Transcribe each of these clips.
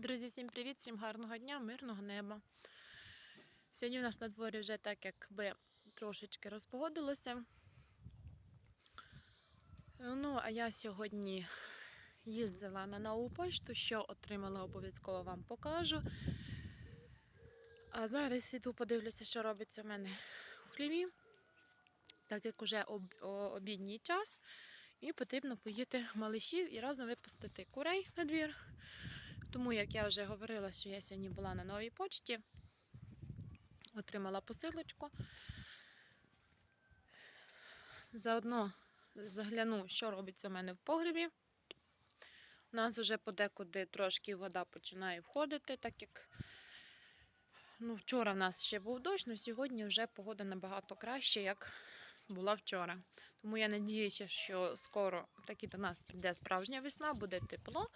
Друзі, всім привіт, всім гарного дня, мирного неба. Сьогодні у нас на дворі вже так якби трошечки розпогодилося. Ну, а я сьогодні їздила на нову пошту, що отримала, обов'язково вам покажу. А зараз іду подивлюся, що робиться в мене в хліві, так як уже об, обідній час, і потрібно поїти малишів і разом випустити курей на двір. Тому, як я вже говорила, що я сьогодні була на новій почті, отримала посилочку. Заодно загляну, що робиться в мене в погребі. У нас вже подекуди трошки вода починає входити, так як ну, вчора в нас ще був дощ, але сьогодні вже погода набагато краще, як була вчора. Тому я надіюся, що скоро таки до нас прийде справжня весна, буде тепло.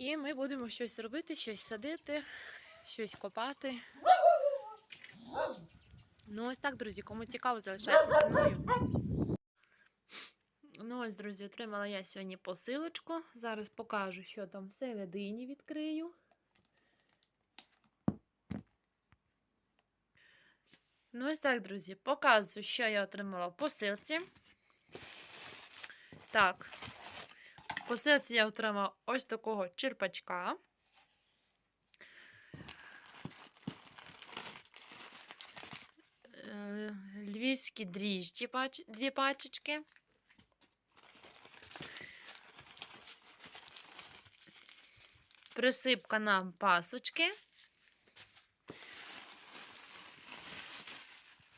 І ми будемо щось робити, щось садити, щось копати. Ну, ось так, друзі, кому цікаво, залишайтеся мною. Ну, ось, друзі, отримала я сьогодні посилочку. Зараз покажу, що там всередині відкрию. Ну, ось так, друзі, показую, що я отримала в посилці. Так, посилці я отримала ось такого черпачка. Е, Львівські дріжджі, дві пачечки. Присипка на пасочки.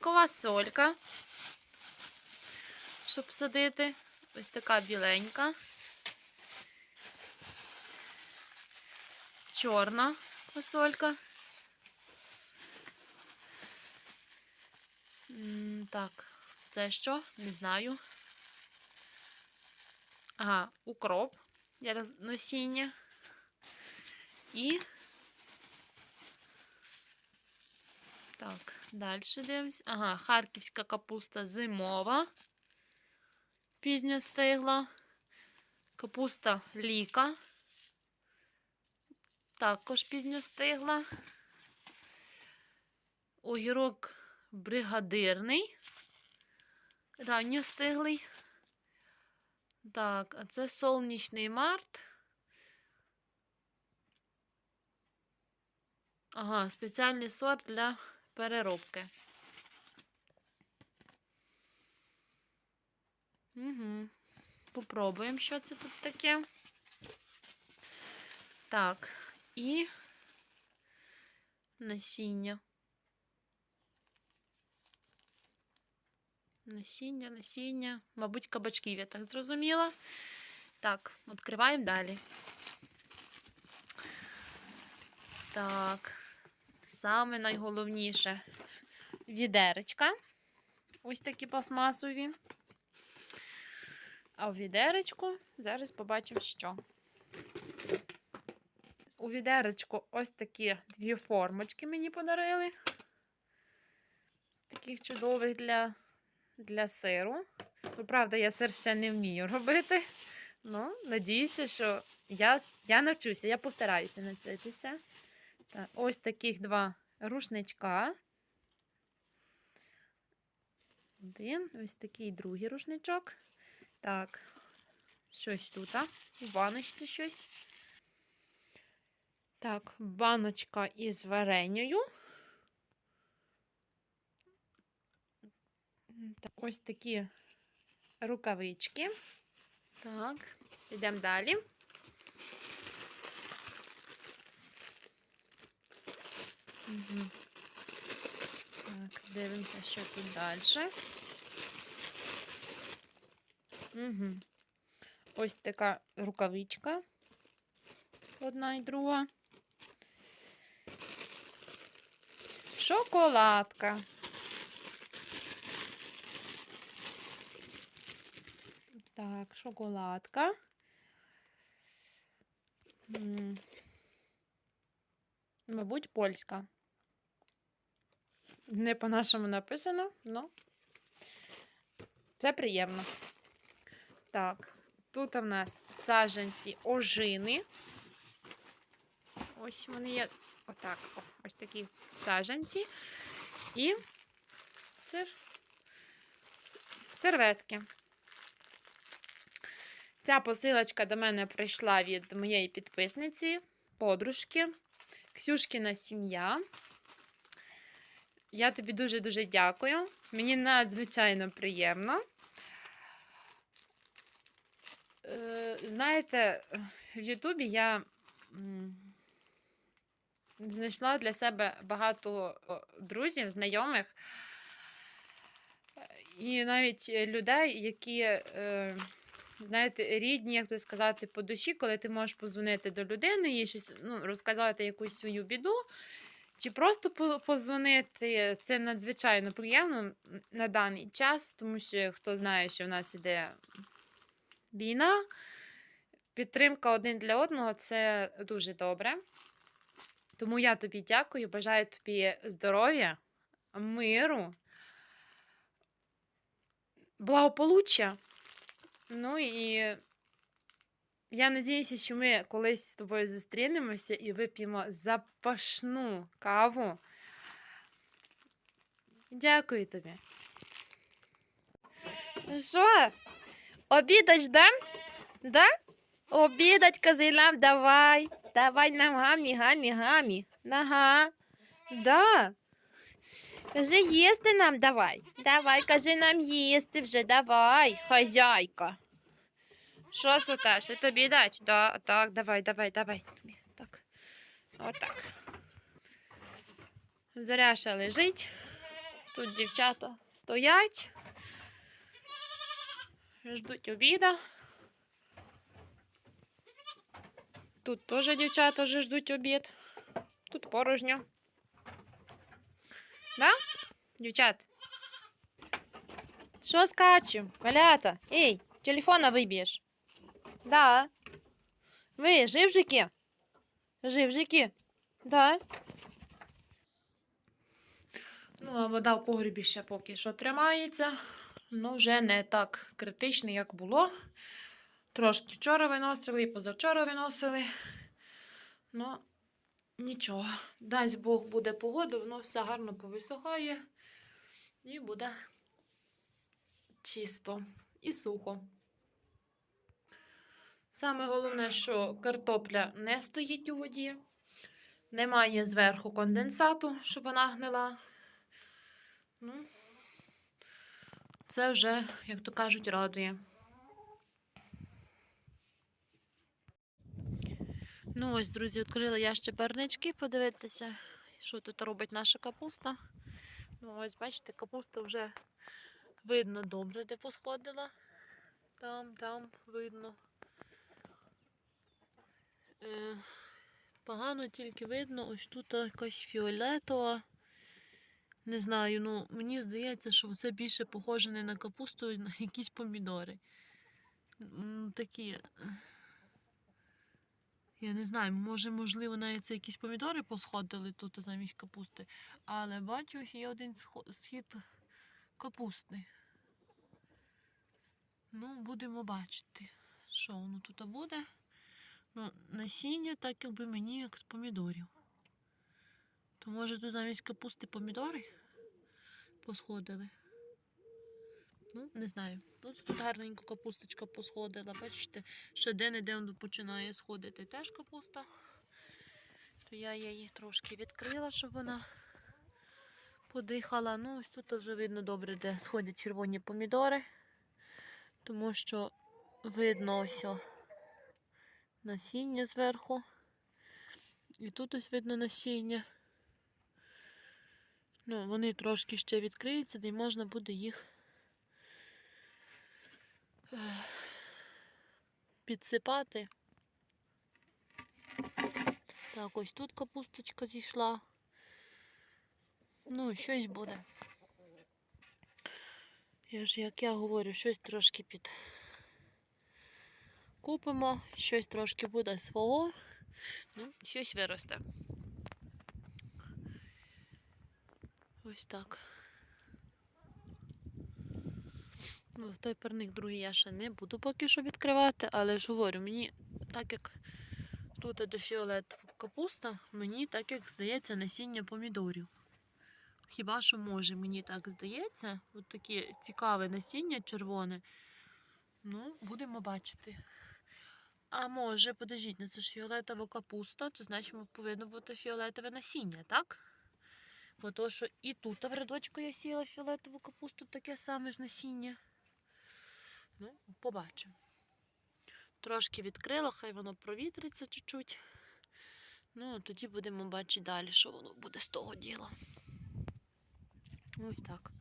Ковасолька, щоб садити. Ось така біленька. Чорна фасолька. Так, це що? Не знаю. Ага, укроп для носіння. І. Так, далі дивимось. Ага, харківська капуста зимова. Пізня стигла. Капуста ліка. Також пізньо стигла. Огірок бригадирний. Ранньо стиглий. Так, а це сонячний март. Ага, спеціальний сорт для переробки. Угу. Попробуємо, що це тут таке. Так, і насіння. Насіння, насіння. Мабуть, кабачків, я так зрозуміла. Так, відкриваємо далі. Так, саме найголовніше відеречка. Ось такі пластмасові. А в відеречку зараз побачимо, що. У відеречку ось такі дві формочки мені подарили. Таких чудових для, для сиру. Ну, правда, я сир ще не вмію робити. Ну, надіюся, що я, я навчуся, я постараюся навчитися. Так, ось таких два рушничка. Один, ось такий другий рушничок. Так, щось тут, у баночці щось. Так, баночка із вареньою. Так, ось такі рукавички. Так, йдемо далі. Угу. Так, дивимося, що тут далі. Угу. Ось така рукавичка. Одна і друга. Шоколадка. Так, шоколадка. Мабуть, польська. Не по-нашому написано, але це приємно. Так, тут у нас саджанці ожини. Ось вони є отак. О, ось такі саджанці. І сер... серветки. Ця посилочка до мене прийшла від моєї підписниці, подружки, Ксюшкіна сім'я. Я тобі дуже-дуже дякую. Мені надзвичайно приємно. Е, Знаєте, в Ютубі я знайшла для себе багато друзів, знайомих. І навіть е, людей, які, е, знаєте, рідні, як то сказати, по душі, коли ти можеш позвонити до людини, їй щось ну, розказати якусь свою біду, чи просто позвонити. Це надзвичайно приємно на даний час, тому що хто знає, що в нас іде війна, підтримка один для одного це дуже добре. Тому я тобі дякую, бажаю тобі здоров'я, миру, благополуччя. Ну і я надіюся, що ми колись з тобою зустрінемося і вип'ємо запашну каву. Дякую тобі. Що? Обідать, да? Да? Обідать, нам, давай. Давай нам гамі, гамі, гамі. Ага. Да. Кажи, їсти нам давай. Давай, кажи нам їсти вже, давай, хазяйка. Що суташ? І тобі дать? Да, так, давай, давай, давай. Так. Отак. Заряша лежить. Тут дівчата стоять. Ждуть обіда. Тут теж дівчата вже ждуть обід. Тут порожньо. Да? Дівчат? Що скачем? Малята? Ей, телефона виб'єш. Да. Ви, живжики? Живжики? Да. Ну, а вода в погрібі ще поки що тримається. Ну, вже не так критично, як було. Трошки вчора виносили і позавчора виносили. Ну, нічого. Дасть Бог буде погода, воно все гарно повисохає і буде чисто і сухо. Саме головне, що картопля не стоїть у воді, немає зверху конденсату, щоб вона гнила. Ну, це вже, як то кажуть, радує. Ну, ось, друзі, відкрила я ще парнички, подивитися, що тут робить наша капуста. Ну, ось, бачите, капуста вже видно добре, де посходила. Там, там видно. Е, погано тільки видно, ось тут якась фіолетова. Не знаю, ну мені здається, що це більше похоже не на капусту, а на якісь помідори. Такі. Я не знаю, може, можливо, навіть це якісь помідори посходили тут замість капусти. Але бачу, є один схід капусти. Ну, будемо бачити, що воно тут буде. Ну, насіння так якби мені як з помідорів. То може тут замість капусти помідори посходили. Ну, не знаю. Тут, тут гарненько капусточка посходила. Бачите, ще де-не-де починає сходити теж капуста. То я її трошки відкрила, щоб вона подихала. Ну, ось тут вже видно добре, де сходять червоні помідори. Тому що видно ось насіння зверху. І тут ось видно насіння. Ну, вони трошки ще відкриються, де можна буде їх підсипати. Так, ось тут капусточка зійшла. Ну, щось буде. Я ж, як я говорю, щось трошки під купимо, щось трошки буде свого, ну, щось виросте. Ось так. Ну, в той парник другий я ще не буду поки що відкривати, але ж говорю, мені так як тут де фіолетову капуста, мені так як здається насіння помідорів. Хіба що може, мені так здається, от таке цікаве насіння червоне. Ну, будемо бачити. А може, подождіть, ну це ж фіолетова капуста, то значить повинно бути фіолетове насіння, так? Бо то, що і тут в рядочку я сіла фіолетову капусту, таке саме ж насіння. Ну, побачимо. Трошки відкрила, хай воно провітриться чуть-чуть. Ну, тоді будемо бачити далі, що воно буде з того діла. Ось так.